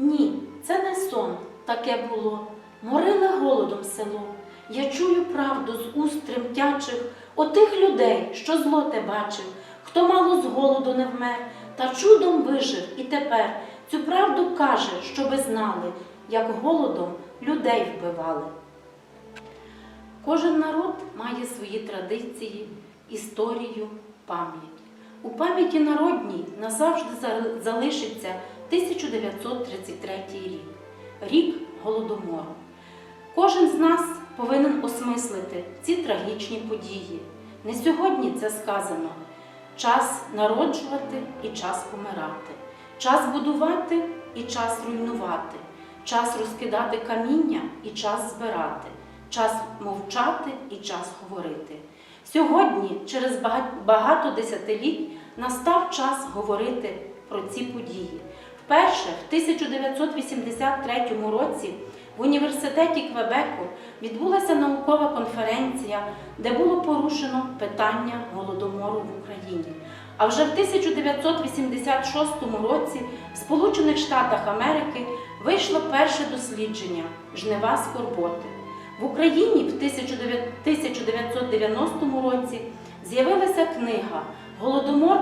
Ні, це не сон, таке було. Мориле голодом село. Я чую правду з уст тремтячих, отих людей, що зло те бачив, хто мало з голоду не вмер, та чудом вижив і тепер цю правду каже, щоби знали, як голодом людей вбивали. Кожен народ має свої традиції, історію, пам'ять. У пам'яті народній назавжди залишиться 1933 рік, рік голодомору. Кожен з нас повинен осмислити ці трагічні події. Не сьогодні це сказано. Час народжувати і час помирати, час будувати і час руйнувати, час розкидати каміння і час збирати, час мовчати і час говорити. Сьогодні, через багато десятиліть, настав час говорити про ці події. Вперше в 1983 році в університеті Квебеку відбулася наукова конференція, де було порушено питання голодомору в Україні. А вже в 1986 році в Сполучених Штатах Америки вийшло перше дослідження Жнива скорботи. В Україні в 1990 році з'явилася книга Голодомор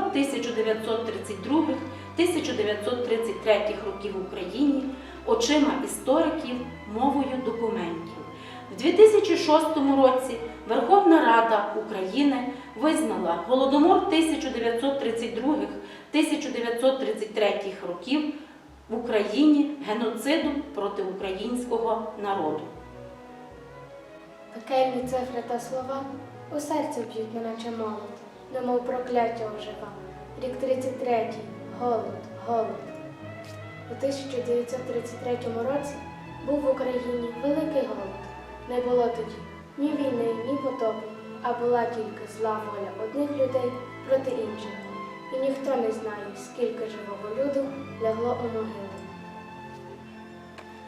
1932-1933 років в Україні очима істориків мовою документів. В 2006 році Верховна Рада України визнала Голодомор 1932-1933 років в Україні геноцидом проти українського народу. Пекельні цифри та слова у серце б'ють, неначе молот, немов прокляття ожива. Рік 33, голод, голод. У 1933 році був в Україні великий голод. Не було тоді ні війни, ні потопу, а була тільки зла воля одних людей проти інших. І ніхто не знає, скільки живого люду лягло у могилу.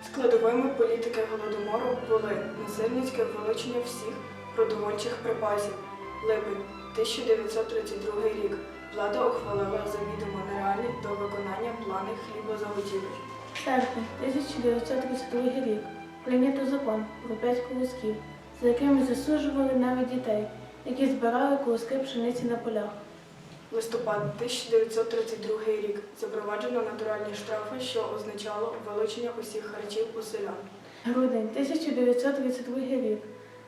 Складовими політики голодомору були насильницьке вилучення всіх продовольчих припасів. Липень 1932 рік. Влада ухвалила завідомо до виконання плани хлібозаготівель. Серпень 1932 рік прийнято закон про п'ять колосків, за якими засуджували навіть дітей, які збирали колоски пшениці на полях. Листопад 1932 рік. Запроваджено натуральні штрафи, що означало вилучення усіх харчів у селян. Грудень 1932 рік.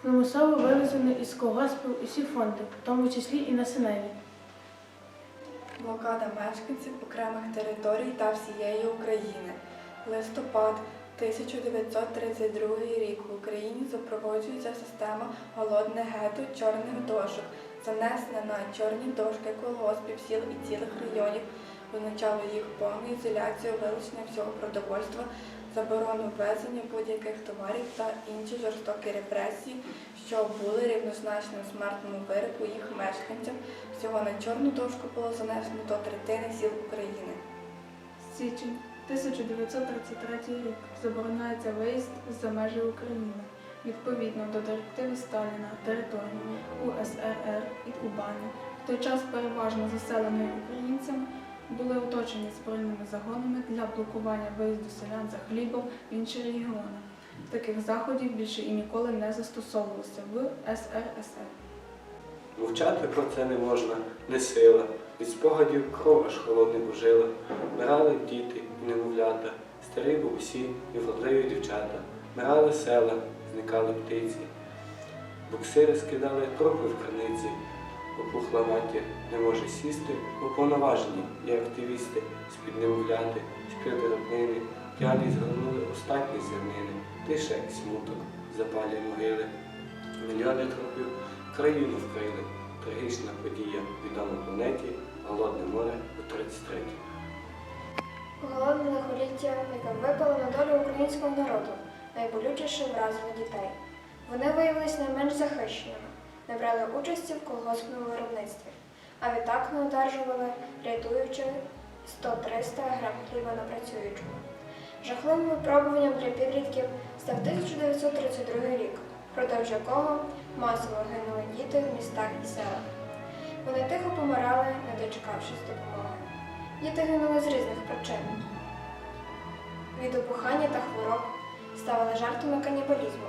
Примусово вивезено із колгоспів усі фонди, в тому числі і на Синеві. Блокада мешканців окремих територій та всієї України. Листопад 1932 рік в Україні запроваджується система голодне гетто чорних дошок. занесена на чорні дошки колгоспів, сіл і цілих районів означало їх повну ізоляцію, вилучення всього продовольства, заборону ввезення будь-яких товарів та інші жорстокі репресії, що були рівнозначним смертному вироку їх мешканцям. Всього на чорну дошку було занесено до третини сіл України. Січень 1933 рік забороняється виїзд за межі України. Відповідно до директиви Сталіна території УСРР і Кубані, в той час переважно заселеною українцями, були оточені збройними загонами для блокування виїзду селян за хлібом в інші регіони. Таких заходів більше і ніколи не застосовувалося в СРСР. Мовчати про це не можна, не сила. Від спогадів кров аж холодним ужила. Мирали діти і немовлята, старі бабусі і вродливі дівчата. Мирали села, зникали птиці. Буксири скидали трупи в криниці. Опухла матір не може сісти, уповноважені є активісти, з-під немовляти, з-під роднини. П'яні згорнули останні зернини, тише смуток, запалі могили. Мільйони трупів країну вкрили. Трагічна подія відома планеті, голодне море у 33-й. Голодне лихоліття, яке випало на долю українського народу, найболючіше вразило дітей. Вони виявилися найменш захищеними, не брали участі в колгоспному виробництві, а відтак не одержували, рятуючи 100-300 грам хліба на працюючого. Жахливим випробуванням для підлітків став 1932 рік, впродовж якого масово гинули діти в містах і селах. Вони тихо помирали, не дочекавшись допомоги. Діти гинули з різних причин. від опухання та хвороб, ставали жертвами канібалізму,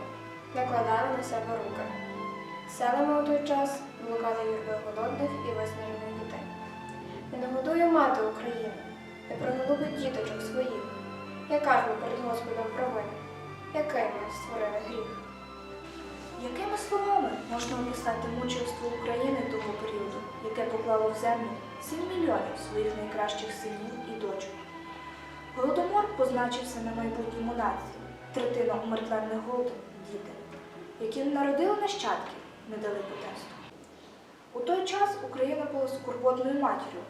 накладали на себе руки. Селами у той час блукали юрби голодних і виснажених дітей. Не годує мати України, не проголубить діточок своїх. Яка ж ми перед Господом провина? Який ми створили гріх? Якими словами можна описати мученство України того періоду, яке поклало в землю 7 мільйонів своїх найкращих синів і дочок? Голодомор позначився на майбутньому нації, третина умертвених голодом діти, які народили нащадків, не дали потесту. У той час Україна була скорботною матір'ю,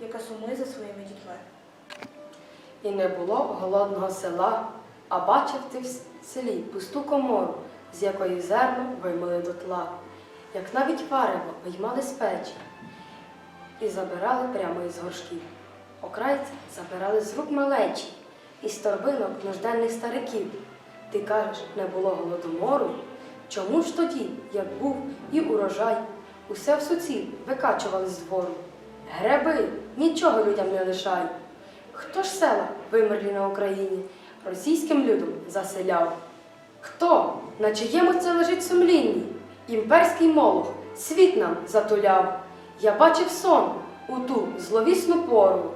яка сумує за своїми дітьми. І не було голодного села, а бачив ти в селі пусту комору, з якої зерно виймали дотла, як навіть варево виймали з печі і забирали прямо із горшків. Окрайці забирали з рук малечі, із торбинок нужденних стариків. Ти кажеш, не було голодомору? Чому ж тоді, як був і урожай, усе в суціль викачували з двору? Греби, нічого людям не лишай. Хто ж села вимерлі на Україні російським людом заселяв? Хто? На чиєму це лежить сумлінні? Імперський молох світ нам затуляв. Я бачив сон у ту зловісну пору.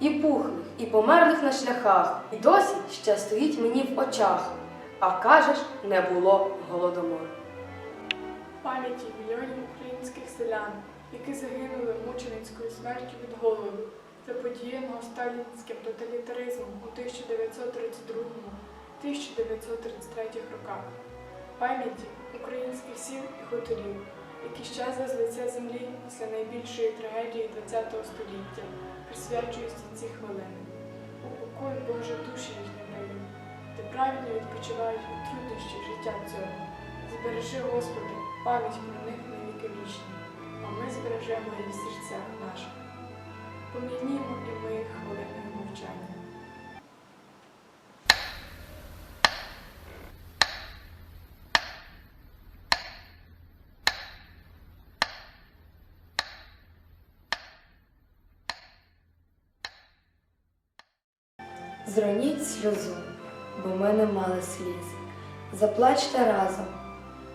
І пухлих, і померлих на шляхах, і досі ще стоїть мені в очах. А кажеш, не було голодомору. пам'яті мільйонів українських селян, які загинули мученицькою смертю від голоду, заподіяного сталінським тоталітаризмом у 1932-1933 роках, пам'яті українських сіл і хуторів, які щезли з лиця землі після найбільшої трагедії ХХ століття, присвячуються ці хвилини. Упокой Боже душі де правильно відпочивають від труднощів життя цього. Збережи, Господи, пам'ять про них на віки вічні, а ми збережемо їх в серцях наших. Помінімо і ми хвилиною мовчання. Зроніть сльозу, бо ми не мали сліз. Заплачте разом,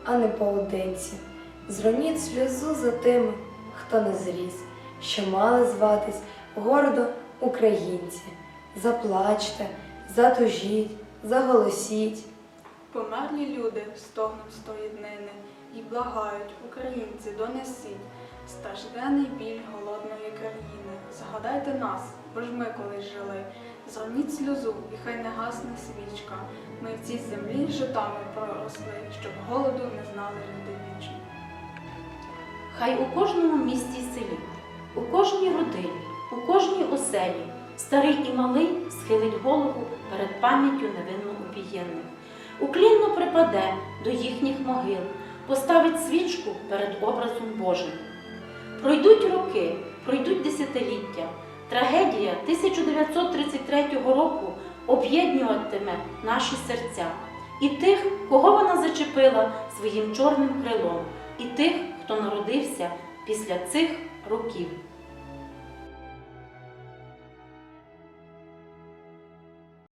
а не поодинці. Зроніть сльозу за тими, хто не зріс, що мали зватись гордо українці. Заплачте, затужіть, заголосіть. Померлі люди стогнуть з днини і благають, українці, донесіть страждений біль голодної країни. Згадайте нас, бо ж ми колись жили. Зроніть сльозу, і хай не гасне свічка. Ми в цій землі житами проросли, щоб голоду не знали люди вічно. Хай у кожному місті селі, у кожній родині, у кожній оселі, старий і малий схилить голову перед пам'яттю невинно убієнних. Уклінно припаде до їхніх могил, поставить свічку перед образом Божим. Пройдуть роки, пройдуть десятиліття. Трагедія 1933 року об'єднуватиме наші серця і тих, кого вона зачепила своїм чорним крилом, і тих, хто народився після цих років.